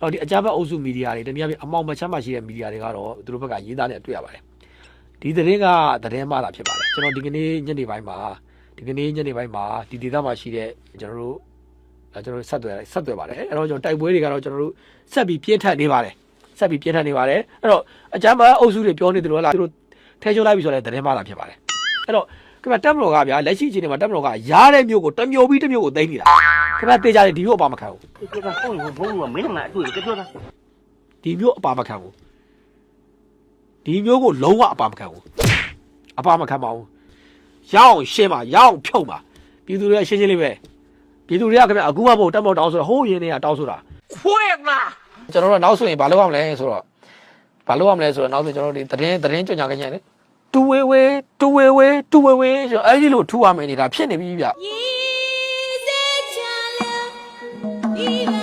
တော့ဒီအကြမ်းဖက်အုပ်စုမီဒီယာတွေတနည်းအားဖြင့်အမောင်မချမ်းမရှိတဲ့မီဒီယာတွေကတော့သူတို့ဘက်ကရေးသားနေတွေ့ရပါတယ်ဒီသတင်းကသတင်းမှတာဖြစ်ပါတယ်ကျွန်တော်ဒီကနေ့ညနေပိုင်းမှာဒီကနေ့ညနေပိုင်းမှာဒီဒေသမှာရှိတဲ့ကျွန်တော်တို့အဲကျွန်တော်တို့ဆက်သွယ်ဆက်သွယ်ပါတယ်အဲ့တော့ကျွန်တော်တိုက်ပွဲတွေကတော့ကျွန်တော်တို့ဆက်ပြီးပြင်းထန်နေပါတယ်ဆက်ပြီးပြင်းထန်နေပါတယ်အဲ့တော့အကြမ်းဖက်အုပ်စုတွေပြောနေတယ်လို့လားသူတို့ထဲချိုးလိုက်ပြီဆိုတော့သတင်းမှတာဖြစ်ပါတယ်အဲ့တော့ခင်ဗျတက်မတော်ကဗျာလက်ရှိအချိန်တွေမှာတက်မတော်ကရားတဲ့မျိုးကိုတစ်မျိုးပြီးတစ်မျိုးကိုသိမ်းနေတာ ခဏတေးကြတယ်ဒီမျိုးအပါမခံဘူးဒီကဖုန်းကိုဘုံကမင်းကအတွေ့ကြွတာဒီမျိုးအပါမခံဘူးဒီမျိုးကိုလုံးဝအပါမခံဘူးအပါမခံပါဘူးရအောင်ရှင်းပါရအောင်ဖြုတ်ပါပြည်သူတွေကရှင်းရှင်းလေးပဲပြည်သူတွေကခင်ဗျအခုမှမဟုတ်တက်မောက်တောင်းဆိုတာဟိုးရင်းတွေကတောင်းဆိုတာခွဲ့လားကျွန်တော်တို့နောက်ဆိုရင်ဘာလုပ်ရမလဲဆိုတော့ဘာလုပ်ရမလဲဆိုတော့နောက်ဆိုကျွန်တော်တို့ဒီသတင်းသတင်းကြော်ညာခင်းရတယ်တူဝေဝေတူဝေဝေတူဝေဝေဆိုတော့အဲ့ဒီလိုထူရမယ်နေတာဖြစ်နေပြီဗျ Ila.